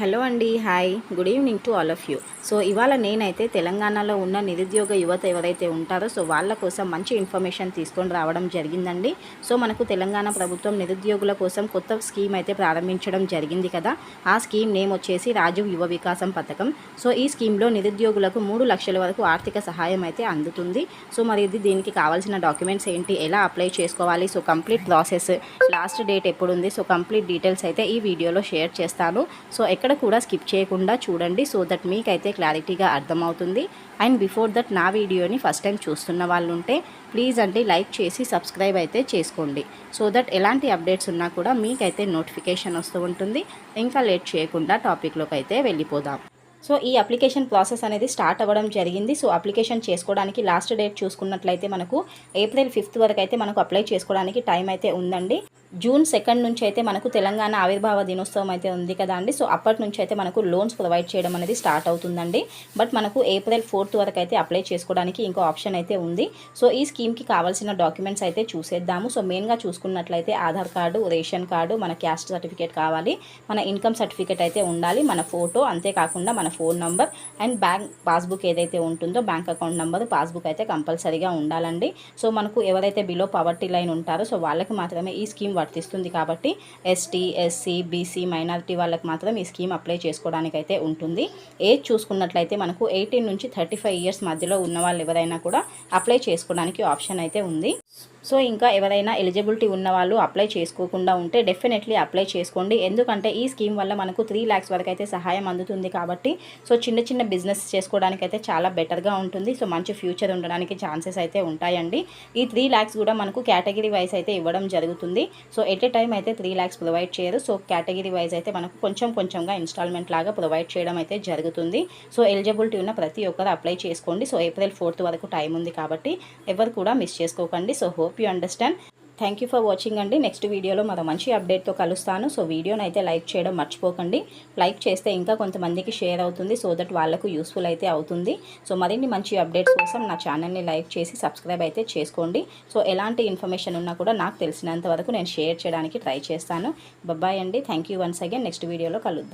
Hello అండి hi. Good evening to all of you. So ఇవాళ నేనైతే తెలంగాణలో ఉన్న నిరుద్యోగ యువత ఎవరైతే ఉంటారో సో వాళ్ళ కోసం మంచి ఇన్ఫర్మేషన్ తీసుకొని రావడం జరిగిందండి. సో మనకు తెలంగాణ ప్రభుత్వం నిరుద్యోగుల కోసం కొత్త స్కీమ్ అయితే ప్రారంభించడం జరిగింది కదా. ఆ స్కీమ్ నేమ్ వచ్చేసి రాజీవ్ యువ వికాసం పథకం. సో ఈ స్కీమ్లో నిరుద్యోగులకు మూడు లక్షల వరకు ఆర్థిక సహాయం అయితే అందుతుంది. సో మరి ఇది దీనికి కావాల్సిన డాక్యుమెంట్స్ ఏంటి? ఎలా అప్లై చేసుకోవాలి? So complete process last date ఎప్పుడు ఉంది సో కంప్లీట్ డీటెయిల్స్ అయితే ఈ వీడియోలో షేర్ చేస్తాను. సో ఎక్కడ కూడా స్కిప్ చేయకుండా చూడండి సో దట్ మీకైతే క్లారిటీగా అర్థమవుతుంది. అండ్ బిఫోర్ దట్ నా వీడియోని ఫస్ట్ టైం చూస్తున్న వాళ్ళు ఉంటే ప్లీజ్ అండి లైక్ చేసి సబ్స్క్రైబ్ అయితే చేసుకోండి. సో దట్ ఎలాంటి అప్డేట్స్ ఉన్నా కూడా మీకైతే నోటిఫికేషన్ వస్తూ ఉంటుంది. ఇంకా లేట్ చేయకుండా టాపిక్లోకి అయితే వెళ్ళిపోదాం. సో ఈ అప్లికేషన్ ప్రాసెస్ అనేది స్టార్ట్ అవ్వడం జరిగింది. సో అప్లికేషన్ చేసుకోవడానికి లాస్ట్ డేట్ చూసుకున్నట్లయితే మనకు ఏప్రిల్ ఫిఫ్త్ వరకు అయితే మనకు అప్లై చేసుకోవడానికి టైం అయితే ఉందండి. జూన్ సెకండ్ నుంచి అయితే మనకు తెలంగాణ ఆవిర్భావ దినోత్సవం అయితే ఉంది కదా అండి. సో అప్పటి నుంచి అయితే మనకు లోన్స్ ప్రొవైడ్ చేయడం అనేది స్టార్ట్ అవుతుందండి. బట్ మనకు ఏప్రిల్ ఫోర్త్ వరకు అయితే అప్లై చేసుకోవడానికి ఇంకో ఆప్షన్ అయితే ఉంది. సో ఈ స్కీమ్కి కావాల్సిన డాక్యుమెంట్స్ అయితే చూసేద్దాము. సో మెయిన్గా చూసుకున్నట్లయితే ఆధార్ కార్డు రేషన్ కార్డు మన క్యాస్ట్ సర్టిఫికేట్ కావాలి. మన ఇన్కమ్ సర్టిఫికేట్ అయితే ఉండాలి. మన ఫోటో అంతేకాకుండా మన phone number and bank passbook ఏదైతే ఉంటుందో బ్యాంక్ అకౌంట్ నెంబర్ పాస్బుక్ అయితే కంపల్సరీగా ఉండాలండి. సో మనకు ఎవరైతే బిలో పవర్టీ లైన్ ఉంటారో సో వాళ్ళకి మాత్రమే ఈ స్కీమ్ వర్తిస్తుంది కాబట్టి ఎస్టీ ఎస్సీ బీసీ మైనారిటీ వాళ్ళకి మాత్రం ఈ స్కీమ్ అప్లై చేసుకోవడానికి అయితే ఉంటుంది. ఏజ్ చూసుకున్నట్లయితే మనకు ఎయిటీన్ నుంచి థర్టీ ఫైవ్ ఇయర్స్ మధ్యలో ఉన్న వాళ్ళు ఎవరైనా కూడా అప్లై చేసుకోవడానికి ఆప్షన్ అయితే ఉంది. సో ఇంకా ఎవరైనా ఎలిజిబిలిటీ ఉన్న వాళ్ళు అప్లై చేసుకోకుండా ఉంటే డెఫినెట్లీ అప్లై చేసుకోండి. ఎందుకంటే ఈ స్కీమ్ వల్ల మనకు త్రీ ల్యాక్స్ వరకు అయితే సహాయం అందుతుంది కాబట్టి సో చిన్న చిన్న బిజినెస్ చేసుకోవడానికి అయితే చాలా బెటర్గా ఉంటుంది. సో మంచి ఫ్యూచర్ ఉండడానికి ఛాన్సెస్ అయితే ఉంటాయండి. ఈ త్రీ ల్యాక్స్ కూడా మనకు కేటగిరీ వైజ్ అయితే ఇవ్వడం జరుగుతుంది. సో ఎట్ ఏ టైం అయితే త్రీ ల్యాక్స్ ప్రొవైడ్ చేయరు సో కేటగిరీ వైజ్ అయితే మనకు కొంచెం కొంచెంగా ఇన్స్టాల్మెంట్ లాగా ప్రొవైడ్ చేయడం అయితే జరుగుతుంది. సో ఎలిజిబిలిటీ ఉన్న ప్రతి ఒక్కరు అప్లై చేసుకోండి. సో ఏప్రిల్ ఫోర్త్ వరకు టైం ఉంది కాబట్టి ఎవరు కూడా మిస్ చేసుకోకండి. So hope you understand thank you for watching అండి. నెక్స్ట్ వీడియోలో మరో మంచి అప్డేట్తో కలుస్తాను. సో వీడియోని అయితే లైక్ చేయడం మర్చిపోకండి. లైక్ చేస్తే ఇంకా కొంతమందికి షేర్ అవుతుంది. సో దట్ వాళ్ళకు యూస్ఫుల్ అయితే అవుతుంది. సో మరిన్ని మంచి అప్డేట్స్ కోసం నా ఛానల్ని లైక్ చేసి సబ్స్క్రైబ్ అయితే చేసుకోండి. సో ఎలాంటి ఇన్ఫర్మేషన్ ఉన్నా కూడా నాకు తెలిసినంత వరకు నేను షేర్ చేయడానికి ట్రై చేస్తాను. బాయ్ అండి. Thank you once again next వీడియోలో కలుద్దాం.